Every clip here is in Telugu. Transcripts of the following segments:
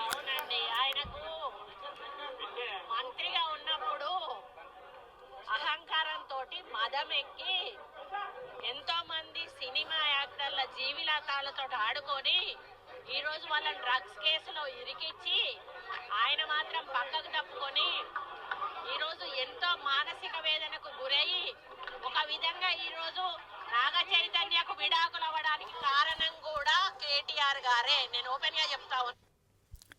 అవునండి ఆయనకు మంత్రిగా ఉన్నప్పుడు అహంకారంతో మదం ఎక్కి ఎంతో మంది సినిమా యాక్టర్ల జీవితాలతో ఆడుకొని ఈ రోజు వాళ్ళని డ్రగ్స్ కేసులో ఇరికిచ్చి ఆయన మాత్రం పక్కకు తప్పుకొని ఈరోజు ఎంతో మానసిక వేదనకు గురయ్యి ఒక విధంగా ఈరోజు నాగ చైతన్యకు విడాకులు అవ్వడానికి కారణం కూడా కేటీఆర్ గారే. నేను ఓపెన్గా చెప్తా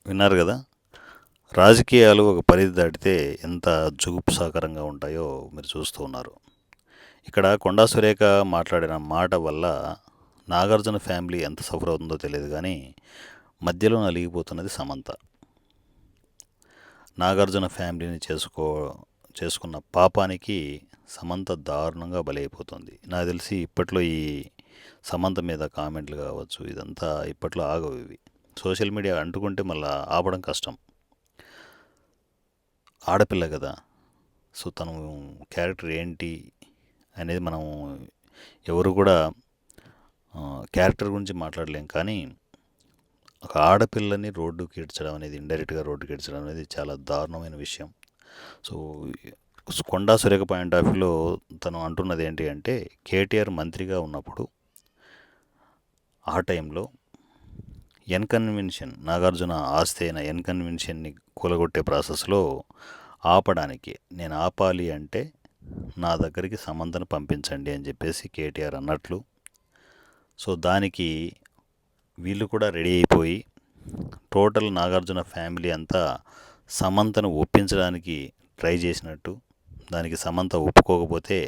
విన్నారు కదా? రాజకీయాలు ఒక పరిధి దాటితే ఎంత జుగుప్సాకరంగా ఉంటాయో మీరు చూస్తూ ఉన్నారు. ఇక్కడ కొండా సురేఖ మాట్లాడిన మాట వల్ల నాగార్జున ఫ్యామిలీ ఎంత సఫర్ అవుతుందో తెలియదు కానీ మధ్యలో నలిగిపోతున్నది సమంత. నాగార్జున ఫ్యామిలీని చేసుకో చేసుకున్న పాపానికి సమంత దారుణంగా బలైపోతుంది. నాకు తెలిసి ఇప్పట్లో ఈ సమంత మీద కామెంట్లు కావచ్చు ఇదంతా ఇప్పట్లో ఆగవు ఇవి. సోషల్ మీడియా అంటుకుంటే మళ్ళీ ఆపడం కష్టం. ఆడపిల్ల కదా సో తను క్యారెక్టర్ ఏంటి అనేది మనం ఎవరు కూడా క్యారెక్టర్ గురించి మాట్లాడలేం. కానీ ఒక ఆడపిల్లని రోడ్డుకి ఇడ్చడం అనేది ఇండైరెక్ట్గా రోడ్డుకి ఇడ్చడం అనేది చాలా దారుణమైన విషయం. So Konda Surekha point of వ్యూలో తను అంటున్నది ఏంటి అంటే కేటీఆర్ మంత్రిగా ఉన్నప్పుడు ఆ టైంలో ఎన్కన్వెన్షన్ నాగార్జున ఆస్తి అయిన ఎన్కన్వెన్షన్ని కూలగొట్టే ప్రాసెస్లో ఆపడానికి నేను ఆపాలి అంటే నా దగ్గరికి సమంతను పంపించండి అని చెప్పేసి కేటీఆర్ అన్నట్లు. సో దానికి వీళ్ళు కూడా రెడీ అయిపోయి టోటల్ నాగార్జున ఫ్యామిలీ అంతా సమంతను ఒప్పించడానికి ట్రై చేసినట్టు దానికి సమంత ఒప్పుకోకపోతే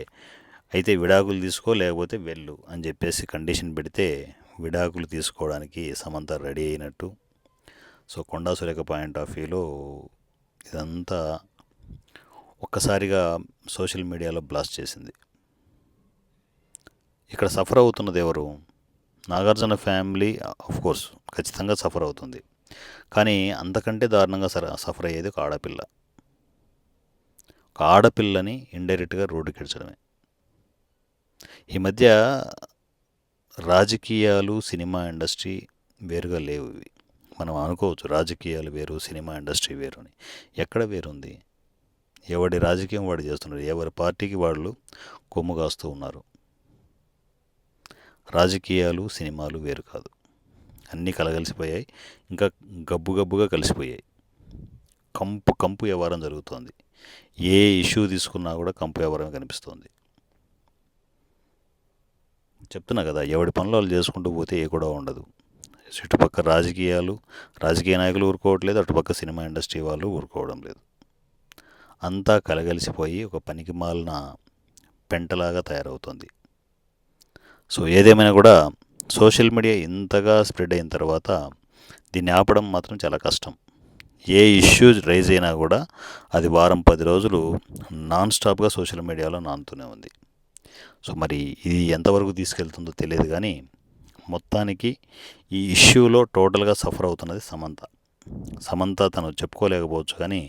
అయితే విడాకులు తీసుకో లేకపోతే వెళ్ళు అని చెప్పేసి కండిషన్ పెడితే విడాకులు తీసుకోవడానికి సమంత రెడీ అయినట్టు. So Konda Surekha point of వ్యూలో ఇదంతా ఒక్కసారిగా సోషల్ మీడియాలో బ్లాస్ట్ చేసింది. ఇక్కడ సఫర్ అవుతున్నది ఎవరు? నాగార్జున ఫ్యామిలీ ఆఫ్ కోర్స్ ఖచ్చితంగా సఫర్ అవుతుంది. కానీ అంతకంటే దారుణంగా సర సఫర్ అయ్యేది ఒక ఆడపిల్ల. ఒక ఆడపిల్లని ఇండైరెక్ట్గా రోడ్డుకిడ్చడమే. ఈ మధ్య రాజకీయాలు సినిమా ఇండస్ట్రీ వేరుగా లేవు ఇవి. మనం అనుకోవచ్చు రాజకీయాలు వేరు సినిమా ఇండస్ట్రీ వేరు అని. ఎక్కడ వేరుంది? ఎవడి రాజకీయం వాడు చేస్తున్నారు ఎవరి పార్టీకి వాళ్ళు కొమ్ము కాస్తూ ఉన్నారు? రాజకీయాలు సినిమాలు వేరు కాదు. అన్నీ కలగలిసిపోయాయి. ఇంకా గబ్బు గబ్బుగా కలిసిపోయాయి. కంపు కంపు వ్యవహారం జరుగుతోంది. ఏ ఇష్యూ తీసుకున్నా కూడా కంపు వ్యవహారం కనిపిస్తోంది. చెప్తున్నా కదా ఎవడి పనులు వాళ్ళు చేసుకుంటూ పోతే ఏ కూడా ఉండదు. చుట్టుపక్కల రాజకీయాలు రాజకీయ నాయకులు ఊరుకోవట్లేదు అటుపక్క సినిమా ఇండస్ట్రీ వాళ్ళు ఊరుకోవడం లేదు. అంతా కలగలిసిపోయి ఒక పనికి మాలిన పెంటలాగా తయారవుతుంది. సో ఏదేమైనా కూడా సోషల్ మీడియా ఇంతగా స్ప్రెడ్ అయిన తర్వాత దీన్ని ఆపడం మాత్రం చాలా కష్టం. ఏ ఇష్యూ రైజ్ అయినా కూడా అది వారం పది రోజులు నాన్ స్టాప్గా సోషల్ మీడియాలో నానుతూనే ఉంది. సో మరి ఇది ఎంతవరకు తీసుకెళ్తుందో తెలియదు కానీ మొత్తానికి ఈ ఇష్యూలో టోటల్గా సఫర్ అవుతున్నది సమంత. సమంత తను చెప్పుకోలేకపోవచ్చు కానీ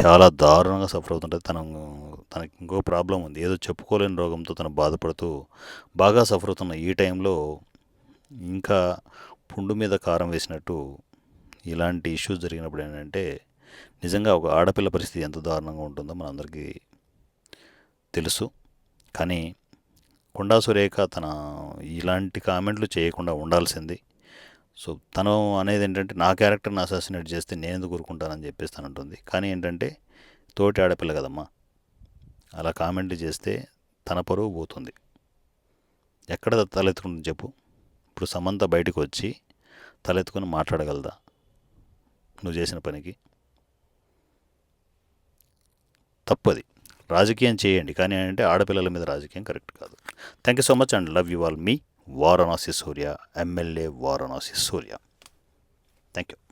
చాలా దారుణంగా సఫర్ అవుతుంటుంది తను తనకి ఇంకో ప్రాబ్లం ఉంది. ఏదో చెప్పుకోలేని రోగంతో తను బాధపడుతూ బాగా సఫర్ అవుతున్న ఈ టైంలో ఇంకా పుండు మీద కారం వేసినట్టు ఇలాంటి ఇష్యూస్ జరిగినప్పుడు ఏంటంటే నిజంగా ఒక ఆడపిల్ల పరిస్థితి ఎంత దారుణంగా ఉంటుందో మనందరికీ తెలుసు. కానీ కొండా సురేఖ తన ఇలాంటి కామెంట్లు చేయకుండా ఉండాల్సింది. సో తను అనేది ఏంటంటే నా క్యారెక్టర్ని అసాసినేట్ చేస్తే నేను ఎందుకు ఊరుకుంటానని చెప్పేసి తను ఉంటుంది కానీ ఏంటంటే తోటి ఆడపిల్ల కదమ్మా అలా కామెంట్లు చేస్తే తన పరువు పోతుంది. ఎక్కడ తలెత్తుకుంటుంది చెప్పు. ఇప్పుడు సమంత బయటకు వచ్చి తలెత్తుకొని మాట్లాడగలదా? నువ్వు చేసిన పనికి. తప్పది. రాజకీయం చేయండి. కానీ అంటే ఆడపిల్లల మీద రాజకీయం కరెక్ట్ కాదు. Thank you so much and love you all me Varanasi Surya MLA Varanasi Surya. Thank you